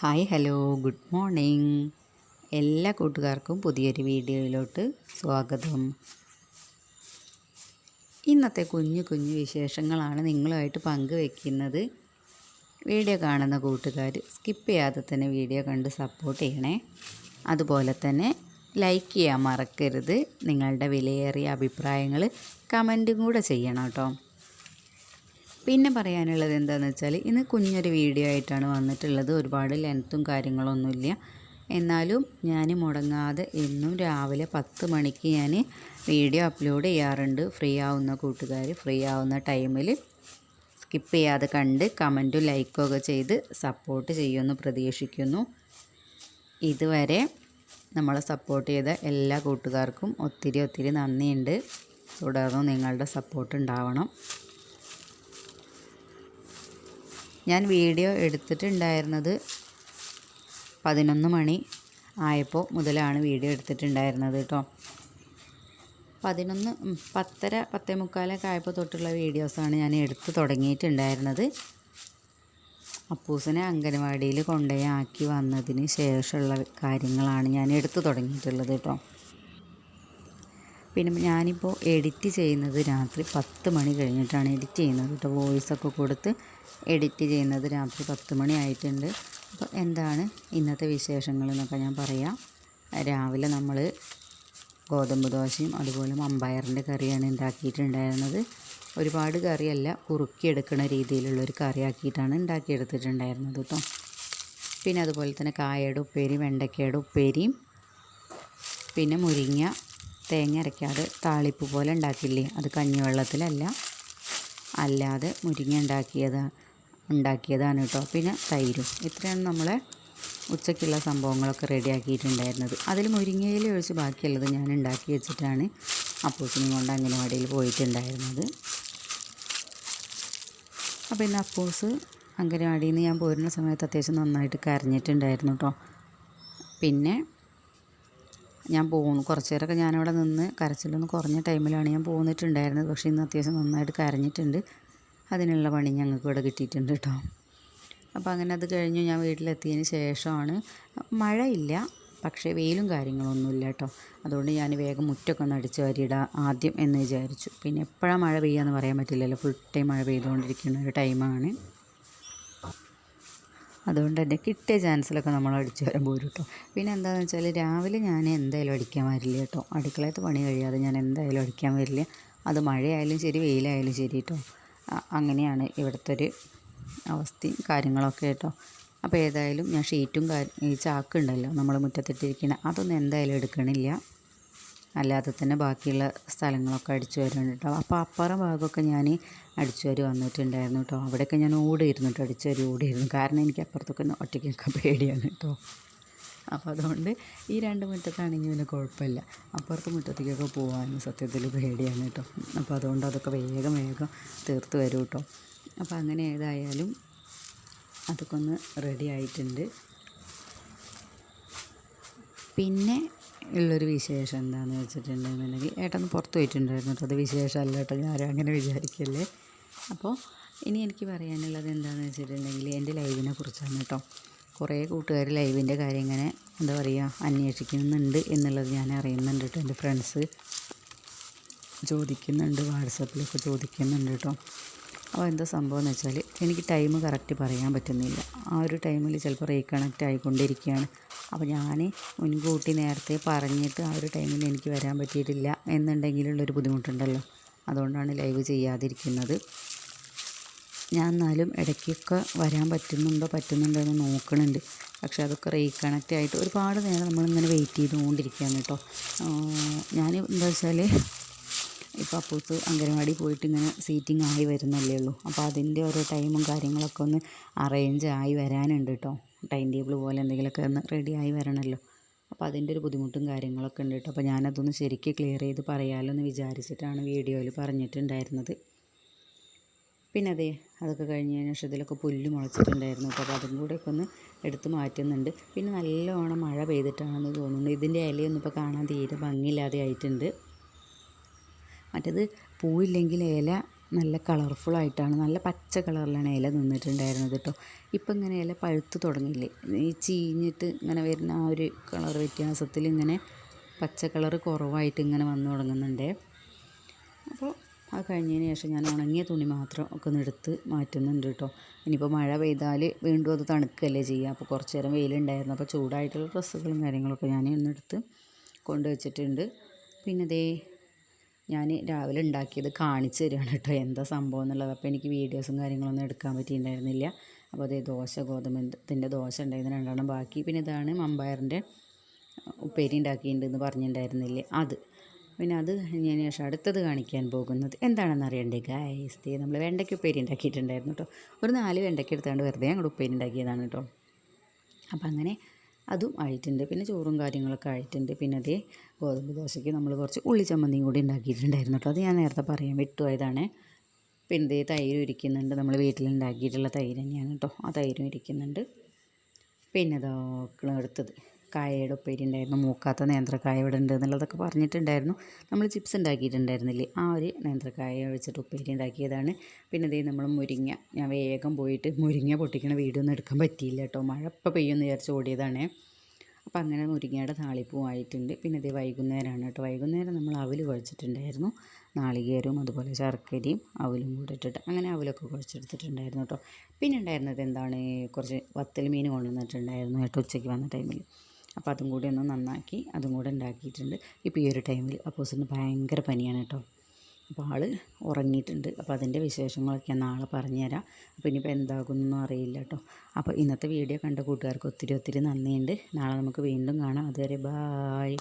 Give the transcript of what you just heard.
Hi hello good morning. എല്ലാ കൂട്ടുകാർക്കും പുതിയൊരു വീഡിയോയിലോട്ട് സ്വാഗതം. ഇന്നത്തെ കുഞ്ഞു കുഞ്ഞു വിശേഷങ്ങളാണ് നിങ്ങളുമായിട്ട് പങ്കുവെക്കുന്നത്. വീഡിയോ കാണുന്ന കൂട്ടുകാർ സ്കിപ്പ് ചെയ്യാതെ തന്നെ വീഡിയോ കണ്ട് സപ്പോർട്ട് ചെയ്യണേ. അതുപോലെ തന്നെ ലൈക്ക് ചെയ്യാൻ മറക്കരുത്. നിങ്ങളുടെ വിലയേറിയ അഭിപ്രായങ്ങൾ കമന്റും കൂടെ ചെയ്യണം കേട്ടോ. പിന്നെ പറയാനുള്ളത് എന്താണെന്ന് വെച്ചാൽ ഇന്ന് കുഞ്ഞൊരു വീഡിയോ ആയിട്ടാണ് വന്നിട്ടുള്ളത്. ഒരുപാട് ലെങ്ത്തും കാര്യങ്ങളൊന്നുമില്ല. എന്നാലും ഞാൻ മുടങ്ങാതെ എന്നും രാവിലെ പത്ത് മണിക്ക് ഞാൻ വീഡിയോ അപ്ലോഡ് ചെയ്യാറുണ്ട്. ഫ്രീ ആവുന്ന കൂട്ടുകാർ ഫ്രീ ആവുന്ന ടൈമിൽ സ്കിപ്പ് ചെയ്യാതെ കണ്ട് കമന്റും ലൈക്കും ഒക്കെ ചെയ്ത് സപ്പോർട്ട് ചെയ്യുമെന്ന് പ്രതീക്ഷിക്കുന്നു. ഇതുവരെ നമ്മളെ സപ്പോർട്ട് ചെയ്ത എല്ലാ കൂട്ടുകാർക്കും ഒത്തിരി ഒത്തിരി നന്ദിയുണ്ട്. തുടർന്നും നിങ്ങളുടെ സപ്പോർട്ട് ഉണ്ടാവണം. ഞാൻ വീഡിയോ എടുത്തിട്ടുണ്ടായിരുന്നത് പതിനൊന്ന് മണി ആയപ്പോൾ മുതലാണ് വീഡിയോ എടുത്തിട്ടുണ്ടായിരുന്നത് കേട്ടോ. പതിനൊന്ന് പത്തര പത്തേ മുക്കാലൊക്കെ ആയപ്പോൾ തൊട്ടുള്ള വീഡിയോസാണ് ഞാൻ എടുത്ത് തുടങ്ങിയിട്ടുണ്ടായിരുന്നത്. അപ്പൂസിനെ അംഗനവാടിയിൽ കൊണ്ടുപോയി ആക്കി വന്നതിന് ശേഷമുള്ള കാര്യങ്ങളാണ് ഞാൻ എടുത്തു തുടങ്ങിയിട്ടുള്ളത് കേട്ടോ. പിന്നെ ഞാനിപ്പോൾ എഡിറ്റ് ചെയ്യുന്നത് രാത്രി പത്ത് മണി കഴിഞ്ഞിട്ടാണ് എഡിറ്റ് ചെയ്യുന്നത് കേട്ടോ. വോയിസൊക്കെ കൊടുത്ത് എഡിറ്റ് ചെയ്യുന്നത് രാത്രി പത്ത് മണി ആയിട്ടുണ്ട്. അപ്പോൾ എന്താണ് ഇന്നത്തെ വിശേഷങ്ങൾ എന്നൊക്കെ ഞാൻ പറയാം. രാവിലെ നമ്മൾ ഗോതമ്പ് ദോശയും അതുപോലെ മമ്പയറിന്റെ കറിയാണ് ഉണ്ടാക്കിയിട്ടുണ്ടായിരുന്നത്. ഒരുപാട് കറിയല്ല കുറുക്കിയെടുക്കുന്ന രീതിയിലുള്ളൊരു കറിയാക്കിയിട്ടാണ് ഉണ്ടാക്കിയെടുത്തിട്ടുണ്ടായിരുന്നത് കേട്ടോ പിന്നെ അതുപോലെ തന്നെ കായയുടെ ഉപ്പേരി വെണ്ടയ്ക്കയുടെ ഉപ്പേരിയും പിന്നെ മുരിങ്ങ തേങ്ങ അരയ്ക്കാതെ താളിപ്പ് പോലെ ഉണ്ടാക്കില്ലേ അത് കഞ്ഞിവെള്ളത്തിലല്ല. അല്ലാതെ മുരിങ്ങ ഉണ്ടാക്കിയത് ഉണ്ടാക്കിയതാണ് കേട്ടോ. പിന്നെ തൈരും. ഇത്രയാണ് നമ്മളെ ഉച്ചയ്ക്കുള്ള സംഭവങ്ങളൊക്കെ റെഡിയാക്കിയിട്ടുണ്ടായിരുന്നത്. അതിൽ മുരിങ്ങയിൽ ഒഴിച്ച് ബാക്കിയുള്ളത് ഞാൻ ഉണ്ടാക്കി വെച്ചിട്ടാണ് അപ്പൂസിനെയും കൊണ്ട് അംഗനവാടിയിൽ പോയിട്ടുണ്ടായിരുന്നത്. അപ്പോൾ ഇന്ന് അപ്പൂസ് അംഗനവാടിയിൽ നിന്ന് ഞാൻ പോരുന്ന സമയത്ത് അത്യാവശ്യം നന്നായിട്ട് കരഞ്ഞിട്ടുണ്ടായിരുന്നു കേട്ടോ. പിന്നെ ഞാൻ പോകുന്നു. കുറച്ച് നേരമൊക്കെ ഞാനവിടെ നിന്ന് കരച്ചിലൊന്ന് കുറഞ്ഞ ടൈമിലാണ് ഞാൻ പോന്നിട്ടുണ്ടായിരുന്നത്. പക്ഷേ ഇന്ന് അത്യാവശ്യം നന്നായിട്ട് കരഞ്ഞിട്ടുണ്ട്. അതിനുള്ള പണി ഞങ്ങൾക്ക് ഇവിടെ കിട്ടിയിട്ടുണ്ട് കേട്ടോ. അപ്പോൾ അങ്ങനെ അത് കഴിഞ്ഞു ഞാൻ വീട്ടിലെത്തിയതിന് ശേഷമാണ്. മഴയില്ല പക്ഷേ വെയിലും കാര്യങ്ങളൊന്നുമില്ല കേട്ടോ. അതുകൊണ്ട് ഞാൻ വേഗം മുറ്റൊക്കെ ഒന്ന് അടിച്ച് വാരിയിടാം ആദ്യം എന്ന് വിചാരിച്ചു. പിന്നെ എപ്പോഴാണ് മഴ പെയ്യാന്ന് പറയാൻ പറ്റില്ലല്ലോ. ഫുൾ ടൈം മഴ പെയ്തുകൊണ്ടിരിക്കുന്ന ഒരു ടൈമാണ്. അതുകൊണ്ട് തന്നെ കിട്ടിയ ചാൻസിലൊക്കെ നമ്മൾ അടിച്ചു വരാൻ പോരും കേട്ടോ പിന്നെ എന്താണെന്ന് വെച്ചാൽ രാവിലെ ഞാൻ എന്തായാലും അടിക്കാൻ വരില്ല കേട്ടോ അടുക്കളയത്ത് പണി കഴിയാതെ ഞാൻ എന്തായാലും അടിക്കാൻ വരില്ല. അത് മഴയായാലും ശരി വെയിലായാലും ശരി കേട്ടോ അങ്ങനെയാണ് ഇവിടുത്തെ ഒരു അവസ്ഥയും കാര്യങ്ങളൊക്കെ കേട്ടോ അപ്പോൾ ഏതായാലും ഞാൻ ഷീറ്റും കാര്യം ഈ ചാക്കുണ്ടല്ലോ നമ്മൾ മുറ്റത്തിട്ടിരിക്കണ അതൊന്നും എന്തായാലും എടുക്കണില്ല. അല്ലാതെ തന്നെ ബാക്കിയുള്ള സ്ഥലങ്ങളൊക്കെ അടിച്ചു വരുന്നുണ്ട് കേട്ടോ. അപ്പോൾ അപ്പുറം ഭാഗമൊക്കെ ഞാൻ അടിച്ചു വരി വന്നിട്ടുണ്ടായിരുന്നു കേട്ടോ. അവിടെയൊക്കെ ഞാൻ ഓടിയിരുന്നു കേട്ടോ അടിച്ചു വരി ഓടിയിരുന്നു. കാരണം എനിക്ക് അപ്പുറത്തൊക്കെ ഒറ്റയ്ക്കൊക്കെ പേടിയാണ് കേട്ടോ. അപ്പോൾ അതുകൊണ്ട് ഈ രണ്ട് മുറ്റത്താണെങ്കിൽ പിന്നെ കുഴപ്പമില്ല. അപ്പുറത്തെ മുറ്റത്തേക്കൊക്കെ പോകാനും സത്യത്തിൽ പേടിയാണ് കേട്ടോ. അപ്പോൾ അതുകൊണ്ട് അതൊക്കെ വേഗം വേഗം തീർത്ത് വരും കേട്ടോ. അപ്പോൾ അങ്ങനെ ഏതായാലും അതൊക്കെ ഒന്ന് റെഡി ആയിട്ടുണ്ട്. പിന്നെ ഉള്ളൊരു വിശേഷം എന്താണെന്ന് വെച്ചിട്ടുണ്ടെന്നുണ്ടെങ്കിൽ ഏട്ടൻ പുറത്ത് പോയിട്ടുണ്ടായിരുന്നു കേട്ടോ. അത് വിശേഷമല്ല കേട്ടോ. ഞാൻ അങ്ങനെ വിചാരിക്കല്ലേ. അപ്പോൾ ഇനി എനിക്ക് പറയാനുള്ളത് എന്താണെന്ന് വെച്ചിട്ടുണ്ടെങ്കിൽ എന്റെ ലൈവിനെ കുറിച്ചാണ് കേട്ടോ. കുറേ കൂട്ടുകാർ ലൈവിന്റെ കാര്യം ഇങ്ങനെ എന്താ പറയുക അന്വേഷിക്കുന്നുണ്ട് എന്നുള്ളത് ഞാൻ അറിയുന്നുണ്ട് കേട്ടോ. എന്റെ ഫ്രണ്ട്സ് ചോദിക്കുന്നുണ്ട് വാട്സപ്പിലൊക്കെ ചോദിക്കുന്നുണ്ട് കേട്ടോ. അപ്പോൾ എന്താ സംഭവം എന്ന് വെച്ചാൽ എനിക്ക് ടൈം കറക്റ്റ് പറയാൻ പറ്റുന്നില്ല. ആ ഒരു ടൈമിൽ ചിലപ്പോൾ റീകണക്റ്റ് ആയിക്കൊണ്ടിരിക്കുകയാണ്. അപ്പോൾ ഞാൻ മുൻകൂട്ടി നേരത്തെ പറഞ്ഞിട്ട് ആ ഒരു ടൈമിൽ എനിക്ക് വരാൻ പറ്റിയിട്ടില്ല എന്നുണ്ടെങ്കിലുള്ളൊരു ബുദ്ധിമുട്ടുണ്ടല്ലോ. അതുകൊണ്ടാണ് ലൈവ് ചെയ്യാതിരിക്കുന്നത്. ഞാൻ എന്നാലും ഇടയ്ക്കൊക്കെ വരാൻ പറ്റുന്നുണ്ടോ പറ്റുന്നുണ്ടോ എന്ന് നോക്കണുണ്ട്. പക്ഷേ അതൊക്കെ റീകണക്റ്റ് ആയിട്ട് ഒരുപാട് നേരം നമ്മളിങ്ങനെ വെയിറ്റ് ചെയ്തുകൊണ്ടിരിക്കുകയാണ് കേട്ടോ. ഞാൻ എന്താ വെച്ചാൽ ഇപ്പോൾ അപ്പൂസ് അംഗനവാടി പോയിട്ട് ഇങ്ങനെ സീറ്റിംഗ് ആയി വരുന്നല്ലേ ഉള്ളൂ. അപ്പോൾ അതിന്റെ ഓരോ ടൈമും കാര്യങ്ങളൊക്കെ ഒന്ന് അറേഞ്ച് ആയി വരാനുണ്ട് കേട്ടോ ടൈം ടേബിൾ പോലെ എന്തെങ്കിലുമൊക്കെ ഒന്ന് റെഡി ആയി വരണമല്ലോ അപ്പോൾ അതിന്റെ ഒരു ബുദ്ധിമുട്ടും കാര്യങ്ങളൊക്കെ ഉണ്ട് കേട്ടോ അപ്പോൾ ഞാനതൊന്ന് ശരിക്ക് ക്ലിയർ ചെയ്ത് പറയാമല്ലോ എന്ന് വിചാരിച്ചിട്ടാണ് വീഡിയോയിൽ പറഞ്ഞിട്ടുണ്ടായിരുന്നത്. പിന്നെ അതെ അതൊക്കെ കഴിഞ്ഞതിന് ശേഷം ഇതിലൊക്കെ പുല്ല് മുളച്ചിട്ടുണ്ടായിരുന്നു. അപ്പോൾ അതും കൂടെയൊക്കെ ഒന്ന് എടുത്ത് മാറ്റുന്നുണ്ട്. പിന്നെ നല്ലോണം മഴ പെയ്തിട്ടാണെന്ന് തോന്നുന്നു. ഇതിന്റെ ഇലയൊന്നും ഇപ്പോൾ കാണാൻ തീരെ ഭംഗിയില്ലാതെ ആയിട്ടുണ്ട്. മറ്റേത് പൂവില്ലെങ്കിൽ ഇല നല്ല കളർഫുള്ളായിട്ടാണ് നല്ല പച്ച കളറിലാണ് ഇല നിന്നിട്ടുണ്ടായിരുന്നത് കേട്ടോ ഇപ്പം ഇങ്ങനെ ഇല പഴുത്ത് തുടങ്ങിയില്ലേ? ഈ ചീഞ്ഞിട്ട് ഇങ്ങനെ വരുന്ന ആ ഒരു കളർ വ്യത്യാസത്തിൽ ഇങ്ങനെ പച്ച കളർ കുറവായിട്ട് ഇങ്ങനെ വന്നു തുടങ്ങുന്നുണ്ട്. അപ്പോൾ അത് കഴിഞ്ഞതിന് ശേഷം ഞാൻ ഉണങ്ങിയ തുണി മാത്രം ഒക്കെ എടുത്ത് മാറ്റുന്നുണ്ട് കേട്ടോ ഇനിയിപ്പോൾ മഴ പെയ്താൽ വീണ്ടും അത് തണുക്കല്ലേ ചെയ്യുക. അപ്പോൾ കുറച്ച് നേരം വെയിലുണ്ടായിരുന്നു. അപ്പോൾ ചൂടായിട്ടുള്ള ഡ്രസ്സുകളും കാര്യങ്ങളൊക്കെ ഞാൻ ഇന്നെടുത്ത് കൊണ്ടുവച്ചിട്ടുണ്ട് പിന്നെ ദേ ഞാൻ രാവിലെ ഉണ്ടാക്കിയത് കാണിച്ചു തരികയാണ് കേട്ടോ എന്താ സംഭവം എന്നുള്ളത്. അപ്പോൾ എനിക്ക് വീഡിയോസും കാര്യങ്ങളൊന്നും എടുക്കാൻ പറ്റിയിട്ടുണ്ടായിരുന്നില്ല. അപ്പോൾ അതേ ദോശ ഗോതമ്പത്തിന്റെ ദോശ ഉണ്ടായിരുന്നു രണ്ടെണ്ണം ബാക്കി. പിന്നെ ഇതാണ് മമ്പയറിന്റെ ഉപ്പേരി ഉണ്ടാക്കിയിട്ടുണ്ടെന്ന് പറഞ്ഞിട്ടുണ്ടായിരുന്നില്ലേ അത്. പിന്നെ അത് ഞാൻ ശേഷം അടുത്തത് കാണിക്കാൻ പോകുന്നത് എന്താണെന്ന് അറിയണ്ടേ ഗായസ് നമ്മൾ വെണ്ടയ്ക്ക് ഉപ്പേരി ഉണ്ടാക്കിയിട്ടുണ്ടായിരുന്നു കേട്ടോ. ഒരു നാല് വെണ്ടയ്ക്ക് എടുത്താണ്ട് വെറുതെ അങ്ങോട്ട് ഉപ്പേരി ഉണ്ടാക്കിയതാണ് കേട്ടോ. അപ്പം അങ്ങനെ അതും ആയിട്ടുണ്ട്. പിന്നെ ചോറും കാര്യങ്ങളൊക്കെ ആയിട്ടുണ്ട്. പിന്നെ അതേ ഗോതമ്പ് ദോശയ്ക്ക് നമ്മൾ കുറച്ച് ഉള്ളി ചമ്മന്തിയും കൂടി ഉണ്ടാക്കിയിട്ടുണ്ടായിരുന്നു കേട്ടോ. അത് ഞാൻ നേരത്തെ പറയാൻ വിട്ടുപോയതാണ് പിന്നെ ഇതേ തൈര് ഇരിക്കുന്നുണ്ട്. നമ്മൾ വീട്ടിലുണ്ടാക്കിയിട്ടുള്ള തൈര് തന്നെയാണ് കേട്ടോ. ആ തൈരും ഇരിക്കുന്നുണ്ട്. പിന്നെ ഇതൊക്കെ എടുത്തത് കായയുടെ ഉപ്പേരി ഉണ്ടായിരുന്നു മൂക്കാത്ത നേന്ത്രക്കായ ഇവിടെ ഉണ്ട് എന്നുള്ളതൊക്കെ പറഞ്ഞിട്ടുണ്ടായിരുന്നു. നമ്മൾ ചിപ്സ് ഉണ്ടാക്കിയിട്ടുണ്ടായിരുന്നില്ലേ? ആ ഒരു നേന്ത്രക്കായ വെച്ചിട്ട് ഉപ്പേരി ഉണ്ടാക്കിയതാണ്. പിന്നെ ഇതേ നമ്മൾ മുരിങ്ങ ഞാൻ വേഗം പോയിട്ട് മുരിങ്ങ പൊട്ടിക്കണ വീഡിയോ ഒന്നും എടുക്കാൻ പറ്റിയില്ല കേട്ടോ. മഴ ഇപ്പോൾ പെയ്യുമെന്ന് വിചാരിച്ച് ഓടിയതാണ്. അപ്പോൾ അങ്ങനെ മുരിങ്ങയുടെ താളിപ്പും ആയിട്ടുണ്ട്. പിന്നെ ഇത് വൈകുന്നേരമാണ് കേട്ടോ. വൈകുന്നേരം നമ്മൾ അവൽ കുഴച്ചിട്ടുണ്ടായിരുന്നു. നാളികേരവും അതുപോലെ ശർക്കരയും അവലും കൂടെ ഇട്ടിട്ട് അങ്ങനെ അവലൊക്കെ കുഴച്ചെടുത്തിട്ടുണ്ടായിരുന്നു കേട്ടോ. പിന്നെ ഉണ്ടായിരുന്നത് എന്താണ്? കുറച്ച് വത്തൽ മീൻ കൊണ്ടുവന്നിട്ടുണ്ടായിരുന്നു കേട്ടോ ഉച്ചയ്ക്ക് വന്ന ടൈമിൽ അപ്പോൾ അതും കൂടി ഒന്ന് നന്നാക്കി അതും കൂടെ ഉണ്ടാക്കിയിട്ടുണ്ട്. ഇപ്പോൾ ഈ ഒരു ടൈമിൽ അപ്പോസിന് ഭയങ്കര പനിയാണ് കേട്ടോ. അപ്പോൾ ആൾ ഉറങ്ങിയിട്ടുണ്ട്. അപ്പോൾ അതിന്റെ വിശേഷങ്ങളൊക്കെ നാളെ പറഞ്ഞുതരാം. അപ്പോൾ ഇനിയിപ്പോൾ എന്താകുമെന്നൊന്നും അറിയില്ല കേട്ടോ. അപ്പോൾ ഇന്നത്തെ വീഡിയോ കണ്ട കൂട്ടുകാർക്ക് ഒത്തിരി ഒത്തിരി നന്ദിയുണ്ട്. നാളെ നമുക്ക് വീണ്ടും കാണാം. അതുവരെ ബായ്.